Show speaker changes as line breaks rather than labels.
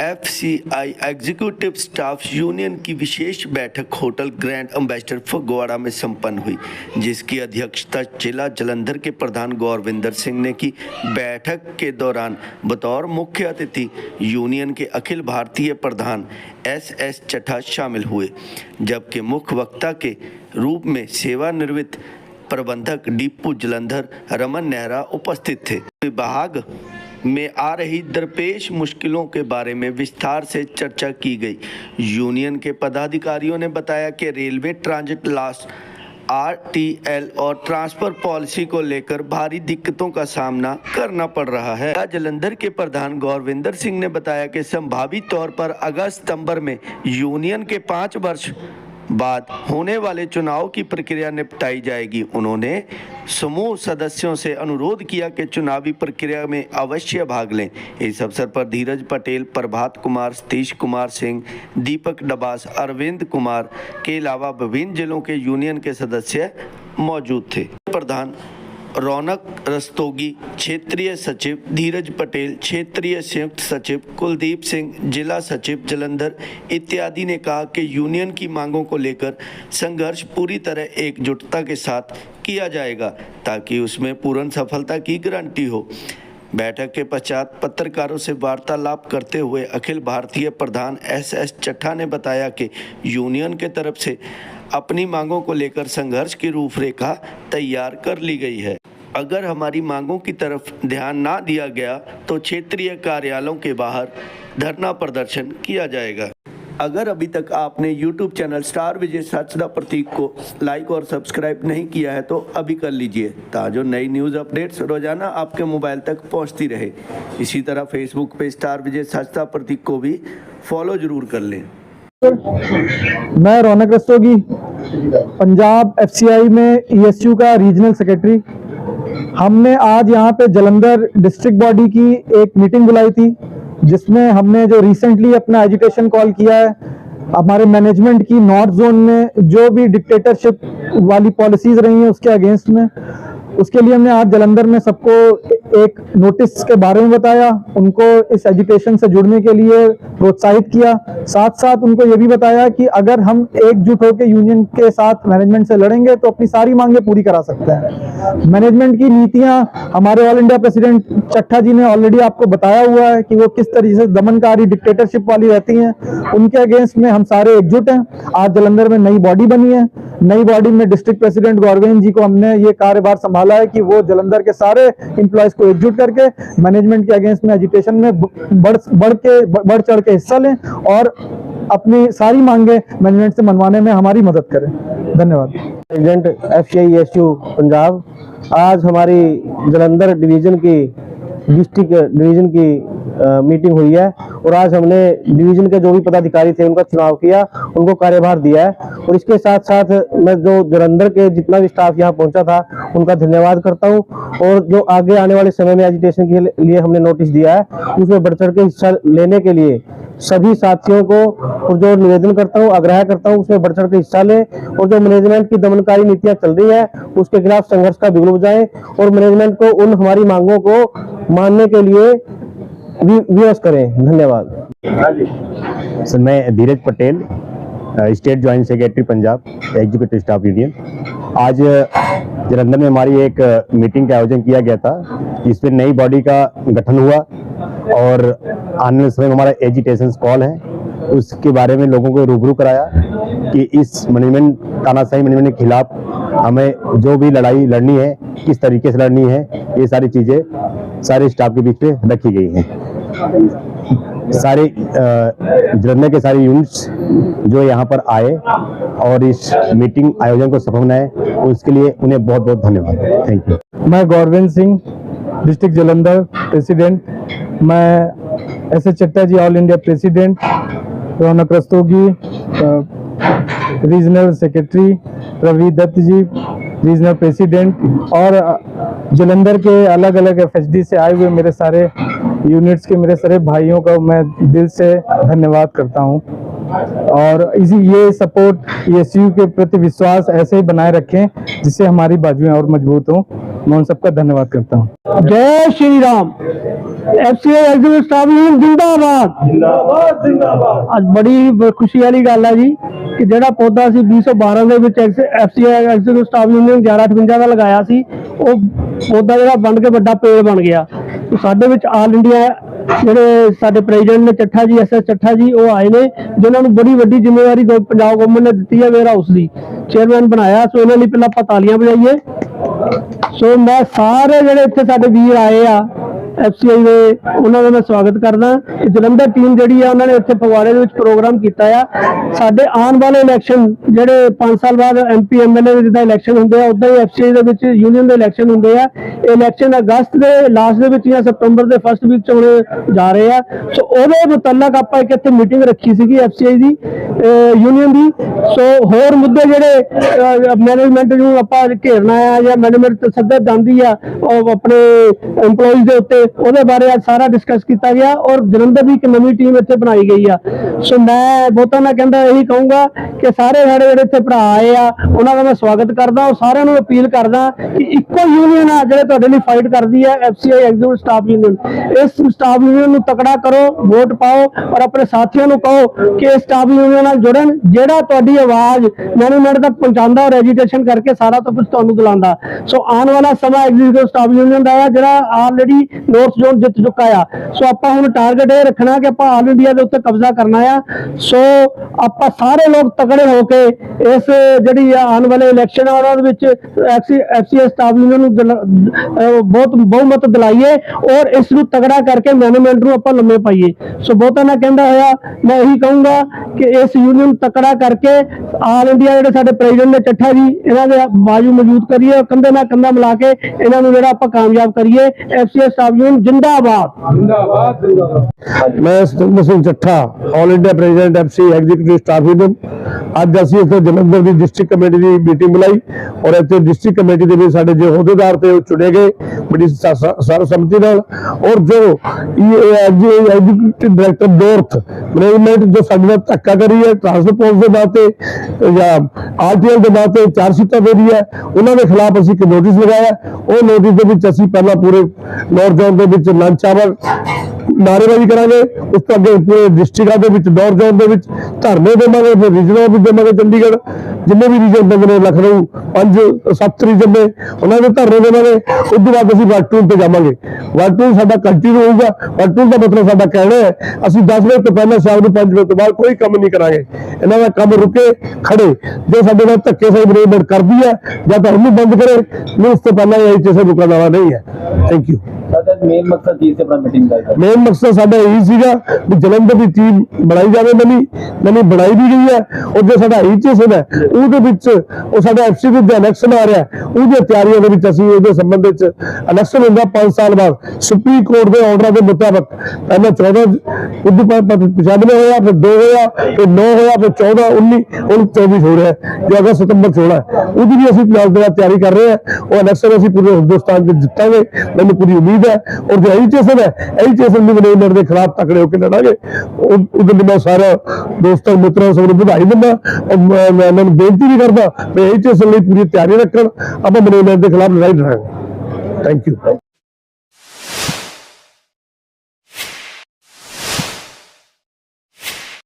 FCI executive staff union की विशेष बैठक hotel grand ambassador Phagwara में संपन्न हुई, जिसकी अध्यक्षता जिला जलंधर के प्रधान गौरविंदर सिंह ने की। बैठक के दौरान बतौर मुख्य अतिथि यूनियन के अखिल भारतीय प्रधान एस एस चट्टा शामिल हुए, जबकि मुख्य वक्ता के रूप में सेवानिवृत्त प्रबंधक डीपू जलंधर रमन नेहरा उपस्थित थे। विभाग में आ रही दरपेश मुश्किलों के बारे में विस्तार से चर्चा की गई। यूनियन के पदाधिकारियों ने बताया कि रेलवे ट्रांजिट लॉस आरटीएल और ट्रांसफ़र पॉलिसी को लेकर भारी दिक्कतों का सामना करना पड़ रहा है। जलंधर के प्रधान गौरविंदर सिंह ने बताया कि संभावित तौर पर अगस्त सितंबर में यूनियन के पाँच वर्ष बाद होने वाले चुनाव की प्रक्रिया निपटाई जाएगी। उन्होंने समूह सदस्यों से अनुरोध किया कि चुनावी प्रक्रिया में अवश्य भाग लें। इस अवसर पर धीरज पटेल, प्रभात कुमार, सतीश कुमार सिंह, दीपक डबास, अरविंद कुमार के अलावा विभिन्न जिलों के यूनियन के सदस्य मौजूद थे। प्रधान रौनक रस्तोगी, क्षेत्रीय सचिव धीरज पटेल, क्षेत्रीय संयुक्त सचिव कुलदीप सिंह, जिला सचिव जलंधर इत्यादि ने कहा कि यूनियन की मांगों को लेकर संघर्ष पूरी तरह एकजुटता के साथ किया जाएगा ताकि उसमें पूर्ण सफलता की गारंटी हो। बैठक के पश्चात पत्रकारों से वार्तालाप करते हुए अखिल भारतीय प्रधान एस एस चट्ठा ने बताया कि यूनियन के तरफ़ से अपनी मांगों को लेकर संघर्ष की रूपरेखा तैयार कर ली गई है। अगर हमारी मांगों की तरफ़ ध्यान ना दिया गया तो क्षेत्रीय कार्यालयों के बाहर धरना प्रदर्शन किया जाएगा। अगर अभी तक आपने YouTube channel star Vijay Sachda Pratik को लाइक और सब्सक्राइब नहीं किया है तो अभी कर लीजिए। ताजो नई न्यूज़ अपडेट्स रोज़ाना आपके मोबाइल तक पहुँचती रहे। इसी तरह फेसबुक पे स्टार विजय सचदा प्रतीक को भी फॉलो ज़रूर कर लें।
मैं रौनक रस्तोगी, पंजाब एफसीआई में ईएसयू का रीजनल सेक्रेटरी हमने आज यहाँ पे जलंधर डिस्ट्रिक्ट बॉडी की एक मीटिंग बुलाई थी, जिसमें हमने जो रिसेंटली अपना एजुटेशन कॉल किया है, हमारे मैनेजमेंट की नॉर्थ जोन में जो भी डिक्टेटरशिप वाली पॉलिसीज़ रही हैं उसके अगेंस्ट में, उसके लिए हमने आज जलंधर में सबको एक नोटिस के बारे में बताया, उनको इस एजुकेशन से जुड़ने के लिए प्रोत्साहित किया साथ साथ उनको ये भी बताया कि अगर हम एकजुट होकर यूनियन के साथ मैनेजमेंट से लड़ेंगे तो अपनी सारी मांगे पूरी करा सकते हैं। मैनेजमेंट की नीतियाँ, हमारे ऑल इंडिया प्रेसिडेंट चट्टा जी ने ऑलरेडी आपको बताया हुआ है कि वो किस तरीके से दमनकारी डिक्टेटरशिप वाली रहती हैं। उनके अगेंस्ट में हम सारे एकजुट हैं। आज जलंधर में नई बॉडी बनी है। नई बॉडी में डिस्ट्रिक्ट प्रेसिडेंट गौरवेंद्र जी को हमने ये कार्यभार संभाला है कि वो जलंधर के सारे इंप्लॉयज को एकजुट करके मैनेजमेंट के अगेंस्ट में एजुटेशन में बढ़ बढ़ के बढ़ चढ़ के हिस्सा लें और अपनी सारी मांगे मैनेजमेंट से मनवाने में हमारी मदद करें। धन्यवाद।
प्रेसिडेंट एफ़ पंजाब आज हमारी जलंधर डिवीज़न की डिस्ट्रिक्ट डिवीज़न की अ, मीटिंग हुई है और आज हमने डिवीज़न के जो भी पदाधिकारी थे उनका चुनाव किया उनको कार्यभार दिया है। और इसके साथ साथ मैं जो जलंधर के जितना भी स्टाफ यहाँ पहुँचा था उनका धन्यवाद करता हूँ। और जो आगे आने वाले समय में एजुटेशन के लिए हमने नोटिस दिया है उसमें बढ़ चढ़ के हिस्सा लेने के लिए सभी साथियों को और जो निवेदन करता हूँ, आग्रह करता हूँ, उसमें बढ़ चढ़ के हिस्सा लें और जो मैनेजमेंट की दमनकारी नीतियाँ चल रही है, उसके खिलाफ संघर्ष का बिगुल बजाएँ और मैनेजमेंट को उन हमारी मांगों को मानने के लिए विवश करें। धन्यवाद।
सर, मैं Dheeraj Patel state joint secretary Punjab executive staff union आज, जलंधर में हमारी एक मीटिंग का आयोजन किया गया था इसमें नई बॉडी का गठन हुआ। और आने समय हमारा एजुटेशन कॉल है, उसके बारे में लोगों को रूबरू कराया कि इस मैनेजमेंट तानाशाही मैनेजमेंट के खिलाफ हमें जो भी लड़ाई लड़नी है, किस तरीके से लड़नी है, ये सारी चीज़ें सारे स्टाफ के बीच में रखी गई हैं। सारे जलंधर के सारे यूनिट्स जो यहाँ पर आए और इस मीटिंग आयोजन को सफल बनाए, उसके लिए उन्हें बहुत बहुत धन्यवाद। थैंक यू
मैं गौरविंद सिंह डिस्ट्रिक्ट जलंधर प्रेसिडेंट मैं S S Chatta ji all India president Raunak Rastogi regional secretary Ravi Dutt ji regional president और जलंधर के अलग अलग एफ़ से आए हुए मेरे सारे यूनिट्स के, मेरे सारे भाइयों का मैं दिल से धन्यवाद करता हूँ। और इसी ये सपोर्ट ये के प्रति विश्वास ऐसे ही बनाए रखें जिससे हमारी बाजुएं और मजबूत हों मैं उन सबका धन्यवाद करता हूँ जय Shri Ram
FCI executive staff union ਜਿੰਦਾਬਾਦ ਜਿੰਦਾਬਾਦ ਜਿੰਦਾਬਾਦ ਅੱਜ ਬੜੀ ਬ- ਖੁਸ਼ੀ ਵਾਲੀ ਗੱਲ ਹੈ ਜੀ ਕਿ ਜਿਹੜਾ ਪੌਦਾ ਸੀ 2012 ਦੇ ਵਿੱਚ ਐਫਸੀਆਈ ਐਗਜ਼ੀਕਿਊਟਿਵ ਸਟਾਫ ਯੂਨੀਅਨ 1158 ਦਾ ਲਗਾਇਆ ਸੀ ਉਹ ਪੌਦਾ ਜਿਹੜਾ ਬਣ ਕੇ ਵੱਡਾ ਪੇੜ ਬਣ ਗਿਆ ਤੇ ਸਾਡੇ ਵਿੱਚ ਆਲ ਇੰਡੀਆ ਜਿਹੜੇ ਸਾਡੇ ਪ੍ਰੈਜ਼ੀਡੈਂਟ ਨੇ ਚੱਠਾ ਜੀ ਐਸਐਸ ਚੱਠਾ ਜੀ, ਉਹ ਆਏ ਨੇ, ਜਿਨ੍ਹਾਂ ਨੂੰ ਬੜੀ ਵੱਡੀ ਜ਼ਿੰਮੇਵਾਰੀ ਪੰਜਾਬ ਗਵਰਨਮੈਂਟ ਨੇ ਦਿੱਤੀ ਹੈ ਵੇਅਰ ਹਾਊਸ ਦੀ। ਚੇਅਰਮੈਨ ਬਣਾਇਆ, ਸੋ ਇਹਨਾਂ ਲਈ ਪਹਿਲਾਂ ਆਪਾਂ ਤਾਲੀਆਂ ਵਜਾਈਏ। ਸੋ ਮੈਂ ਸਾਰੇ ਜਿਹੜੇ ਇੱਥੇ ਸਾਡੇ ਵੀਰ ਆਏ ਆ ਐਫਸੀਆਈ ਦੇ ਉਹਨਾਂ ਦਾ ਮੈਂ ਸਵਾਗਤ ਕਰਦਾ। ਜਲੰਧਰ ਟੀਮ ਜਿਹੜੀ ਆ, ਉਹਨਾਂ ਨੇ ਇੱਥੇ ਫਗਵਾੜੇ ਦੇ ਵਿੱਚ ਪ੍ਰੋਗਰਾਮ ਕੀਤਾ ਆ। ਸਾਡੇ ਆਉਣ ਵਾਲੇ ਇਲੈਕਸ਼ਨ ਜਿਹੜੇ 5 ਸਾਲ ਬਾਅਦ ਐਮਪੀ ਐਮਐਲਏ ਦੇ ਜਿੱਦਾਂ ਇਲੈਕਸ਼ਨ ਹੁੰਦੇ ਆ, ਉਦਾਂ ਹੀ ਐਫਸੀਆਈ ਦੇ ਵਿੱਚ ਯੂਨੀਅਨ ਦੇ ਇਲੈਕਸ਼ਨ ਹੁੰਦੇ ਆ। ਇਲੈਕਸ਼ਨ ਅਗਸਤ ਦੇ ਲਾਸਟ ਦੇ ਵਿੱਚ ਜਾਂ ਸਤੰਬਰ ਦੇ ਫਸਟ ਵੀਕ ਚ ਹੋਣੇ ਜਾ ਰਹੇ ਆ। ਸੋ ਉਹਦੇ ਮੁਤਲਕ ਆਪਾਂ ਇੱਕ ਇੱਥੇ ਮੀਟਿੰਗ ਰੱਖੀ ਸੀਗੀ ਐਫਸੀਆਈ ਦੀ ਯੂਨੀਅਨ ਦੀ। ਸੋ ਹੋਰ ਮੁੱਦੇ ਜਿਹੜੇ ਮੈਨੇਜਮੈਂਟ ਨੂੰ ਆਪਾਂ ਘੇਰਨਾ ਆ ਜਾਂ ਮੈਨੇਜਮੈਂਟ ਸੱਦਾ ਜਾਂਦੀ ਆ, ਉਹ ਆਪਣੇ EMPLOYEES ਦੇ ਉੱਤੇ ਉਹਦੇ ਬਾਰੇ ਅੱਜ ਸਾਰਾ ਡਿਸਕਸ ਕੀਤਾ ਗਿਆ ਔਰ ਜਲੰਧਰ ਦੀ ਇੱਕ ਨਵੀਂ ਟੀਮ ਇੱਥੇ ਬਣਾਈ ਗਈ ਆ। ਸੋ ਮੈਂ ਬਹੁਤਾਂ ਮੈਂ ਕਹਿੰਦਾ, ਇਹੀ ਕਹੂੰਗਾ ਕਿ ਸਾਰੇ ਸਾਡੇ ਜਿਹੜੇ ਇੱਥੇ ਭਰਾ ਆਏ ਆ, ਉਹਨਾਂ ਦਾ ਮੈਂ ਸਵਾਗਤ ਕਰਦਾ ਔਰ ਸਾਰਿਆਂ ਨੂੰ ਅਪੀਲ ਕਰਦਾ ਕਿ ਇੱਕੋ ਯੂਨੀਅਨ ਆ ਜਿਹੜੇ ਤੁਹਾਡੇ ਲਈ ਫਾਈਟ ਕਰਦੀ ਹੈ ਐਫਸੀਆਈ ਐਗਜ਼ੀਕਿਊਟਿਵ ਸਟਾਫ ਯੂਨੀਅਨ ਇਸ ਸਟਾਫ ਯੂਨੀਅਨ ਨੂੰ ਤਕੜਾ ਕਰੋ ਵੋਟ ਪਾਓ ਔਰ ਆਪਣੇ ਸਾਥੀਆਂ ਨੂੰ ਕਹੋ ਕਿ ਇਸ ਸਟਾਫ ਯੂਨੀਅਨ ਨਾਲ ਜੁੜਨ, ਜਿਹੜਾ ਤੁਹਾਡੀ ਆਵਾਜ਼ ਮੈਨੇਜਮੈਂਟ ਤੱਕ ਪਹੁੰਚਾਉਂਦਾ ਔਰ ਐਜੀਟੇਸ਼ਨ ਕਰਕੇ ਸਾਰਾ ਤੋਂ ਕੁਝ ਤੁਹਾਨੂੰ ਦਿਲਾਉਂਦਾ। ਸੋ ਆਉਣ ਵਾਲਾ ਸਮਾਂ ਐਗਜ਼ੀਕਿਊਟਿਵ ਸਟਾਫ ਯੂਨੀਅਨ ਦਾ ਹੈ ਜਿਹੜਾ ਆਲਰੇਡੀ ਨਾਰਥ ਜ਼ੋਨ ਜਿੱਤ ਚੁੱਕਾ ਆ। ਸੋ ਆਪਾਂ ਹੁਣ ਟਾਰਗੇਟ ਇਹ ਰੱਖਣਾ ਕਿ ਆਪਾਂ ਆਲ ਇੰਡੀਆ ਦੇ ਉੱਤੇ ਕਬਜ਼ਾ ਕਰਨਾ ਆ। ਸੋ ਆਪਾਂ ਸਾਰੇ ਲੋਕ ਤਕੜੇ ਹੋ ਕੇ ਇਸ ਜਿਹੜੀ ਆ ਆਉਣ ਵਾਲੇ ਇਲੈਕਸ਼ਨ ਆ, ਉਹਨਾਂ ਵਿੱਚ ਐਫਸੀਐਸ ਸਟਾਫ ਯੂਨੀਅਨ ਨੂੰ ਬਹੁਤ ਬਹੁਮਤ ਦਿਲਾਈਏ ਔਰ ਇਸ ਨੂੰ ਤਗੜਾ ਕਰਕੇ ਮੈਨੇਜਮੈਂਟ ਨੂੰ ਆਪਾਂ ਲੰਮੇ ਪਾਈਏ। ਸੋ ਬਹੁਤਾ ਮੈਂ ਕਹਿੰਦਾ ਹੋਇਆ, ਮੈਂ ਇਹੀ ਕਹੂੰਗਾ ਕਿ ਇਸ ਯੂਨੀਅਨ ਤਕੜਾ ਕਰਕੇ ਆਲ ਇੰਡੀਆ ਜਿਹੜੇ ਸਾਡੇ ਪ੍ਰੈਜ਼ੀਡੈਂਟ ਨੇ ਚੱਠਾ ਜੀ, ਇਹਨਾਂ ਦੇ ਬਾਜੂ ਮੌਜੂਦ ਕਰੀਏ ਔਰ ਕੰਧੇ ਨਾਲ ਕੰਧਾ ਮਿਲਾ ਕੇ ਇਹਨਾਂ ਨੂੰ ਜਿਹੜਾ ਆਪਾਂ ਕਾਮਯਾਬ ਕਰੀਏ। ਐਫਸੀਐਸ ਸਟਾਫ ਯੂਨੀਅਨ ਜਿੰਦਾਬਾਦ।
ਮੈਂ Satinder Singh Chattha all India president FC executive staff union ਅੱਜ ਅਸੀਂ ਇੱਥੇ ਜਲੰਧਰ ਦੀ ਡਿਸਟ੍ਰਿਕਟ ਕਮੇਟੀ ਦੀ ਮੀਟਿੰਗ ਬੁਲਾਈ ਔਰ ਇੱਥੇ ਡਿਸਟ੍ਰਿਕਟ ਕਮੇਟੀ ਦੇ ਵਿੱਚ ਸਾਡੇ ਜੋ ਅਹੁਦੇਦਾਰ ਤੇ ਉਹ ਚੁਣੇ ਗਏ। ਬੜੀ ਸਰਬਸੰਮਤੀ ਨਾਲ ਔਰ ਜੋ ਐਗਜ਼ੀਕਿਊਟਿਵ ਡਾਇਰੈਕਟਰ ਨੋਰਥ ਮੈਨੇਜਮੈਂਟ ਜੋ ਸਾਡੇ ਨਾਲ ਧੱਕਾ ਕਰੀ ਹੈ ਟ੍ਰਾਂਸਪੋਰਟ ਦੇ ਨਾਂ ਤੇ ਜਾਂ ਆਰਟੀਐਲ ਦੇ ਨਾਂ ਤੇ ਚਾਰ ਸੀਟਾਂ ਦੇ ਰਹੀ ਹੈ, ਉਹਨਾਂ ਦੇ ਖਿਲਾਫ ਅਸੀਂ ਇੱਕ ਨੋਟਿਸ ਲਗਾਇਆ। ਉਹ ਨੋਟਿਸ ਦੇ ਵਿੱਚ ਅਸੀਂ ਪਹਿਲਾਂ ਪੂਰੇ ਨੌਰਥ ਜ਼ੋਨ ਦੇ ਵਿੱਚ ਲੰਚ ਆਵਰ ਨਾਅਰੇਬਾਜ਼ੀ ਕਰਾਂਗੇ, ਉਸ ਤੋਂ ਅੱਗੇ ਪੂਰੇ ਡਿਸਟ੍ਰਿਕਟਾਂ ਦੇ ਵਿੱਚ ਨੌਰਥ ਜ਼ੋਨ ਦੇ ਵਿੱਚ, ਧਰਨੇ ਦੇਵਾਂਗੇ, ਫਿਰ ਰੀਜਨਲ ਵੀ ਦੇਵਾਂਗੇ ਚੰਡੀਗੜ੍ਹ, ਜਿੰਨੇ ਵੀ ਰੀਜਨ ਬੰਦੇ ਨੇ ਲਖਨਊ, ਪੰਜ, ਸੱਤ ਰੀਜਨ ਨੇ, ਉਹਨਾਂ ਦੇ ਧਰਨੇ ਦੇਵਾਂਗੇ, ਉਸ ਤੋਂ ਬਾਅਦ ਅਸੀਂ ਵਰਟੂਨ ਤੇ ਜਾਵਾਂਗੇ। ਵਰਟੂਨ ਸਾਡਾ ਕੰਟੀਨਿਊ ਹੋਊਗਾ ਵਰਟੂਨ ਦਾ ਮਤਲਬ ਸਾਡਾ ਕਹਿਣਾ ਹੈ, ਅਸੀਂ 10 ਵਜੇ ਤੋਂ ਪਹਿਲਾਂ, ਸ਼ਾਮ ਨੂੰ 5 ਵਜੇ ਤੋਂ ਬਾਅਦ ਕੋਈ ਕੰਮ ਨਹੀਂ ਕਰਾਂਗੇ। ਇਹਨਾਂ ਦਾ ਕੰਮ ਰੁਕੇ, ਖੜੇ। ਜੇ ਸਾਡੇ ਨਾਲ ਧੱਕੇ ਸਹੀ ਮੈਨੇਜਮੈਂਟ ਕਰਦੀ ਹੈ, ਜਾਂ ਤਾਂ ਉਹਨੂੰ ਬੰਦ ਕਰੇ ਨਹੀਂ ਉਸ ਤੋਂ ਪਹਿਲਾਂ ਇਹ ਕਿਸੇ ਰੁਕਣ ਵਾਲਾ ਨਹੀਂ ਹੈ। ਥੈਂਕ ਯੂ
ਸਾਡਾ ਮੇਨ ਮਕਸਦ ਕੀ ਸੀ ਆਪਣਾ ਮੀਟਿੰਗ ਦਾ।
ਮੇਨ ਮਕਸਦ ਸਾਡਾ ਇਹੀ ਸੀਗਾ ਵੀ ਜਲੰਧਰ ਦੀ ਟੀਮ ਬਣਾਈ ਜਾਵੇ ਨਵੀਂ ਨਵੀਂ ਬਣਾਈ ਵੀ ਗਈ ਹੈ ਉਹ ਸਾਡਾ ਈਚਐਸਐਨ ਹੈ ਉਹਦੇ ਵਿੱਚ ਉਹ ਸਾਡਾ ਐਫਸੀ ਦੇ ਇਲੈਕਸ਼ਨ ਆ ਰਿਹਾ ਹੈ, ਤਿਆਰੀਆਂ ਦੇ ਵਿੱਚ ਅਸੀਂ ਉਹਦੇ ਸੰਬੰਧ ਵਿੱਚ ਇਲੈਕਸ਼ਨ ਹੁੰਦਾ 5 ਸਾਲ ਬਾਅਦ। ਸੁਪਰੀਮ ਕੋਰਟ ਦੇ ਆਰਡਰ ਦੇ ਮੁਤਾਬਕ ਪਹਿਲਾਂ 14 ਉਦੋਂ ਬਾਅਦ 95 ਹੋਇਆ ਫਿਰ 2 ਹੋਇਆ ਫਿਰ 9 ਹੋਇਆ ਫਿਰ 14 19 ਹੁਣ 24 ਹੋ ਰਿਹਾ ਜੋ ਅਗਸਤ ਸਤੰਬਰ 'ਚ ਹੋਣਾ ਹੈ। ਉਹਦੀ ਵੀ ਅਸੀਂ ਫਿਲਹਾਲ ਜਿਹੜਾ ਤਿਆਰੀ ਕਰ ਰਹੇ ਹਾਂ। ਉਹ ਇਲੈਕਸ਼ਨ ਅਸੀਂ ਪੂਰੇ ਹਿੰਦੁਸਤਾਨ 'ਚ ਜਿੱਤਾਂਗੇ ਮੈਨੂੰ ਪੂਰੀ ਉਮੀਦ ਹੈ ਔਰ ਜੋ ਐਜੀਟੇਸ਼ਨ ਹੈ ਐਜੀਟੇਸ਼ਨ ਦੀ ਮੈਨੇਜਮੈਂਟ ਦੇ ਖਿਲਾਫ ਤਕੜੇ ਹੋ ਕੇ ਲੜਾਂਗੇ। ਉਹਦੇ ਲਈ ਮੈਂ ਸਾਰਾ ਦੋਸਤਾਂ, ਮਿੱਤਰਾਂ ਸਭ ਨੂੰ ਵਧਾਈ ਦਿੰਦਾ ਮੈਂ ਮੈਂ ਨੂੰ ਬੇਨਤੀ ਵੀ ਕਰਦਾ ਵੀ ਐਜੀਟੇਸ਼ਨ ਲਈ ਪੂਰੀ ਤਿਆਰੀ ਰੱਖਣ। ਆਪਾਂ ਮੈਨੇਜਮੈਂਟ ਦੇ ਖਿਲਾਫ ਲੜਾਈ ਲੜਾਂਗੇ। Thank you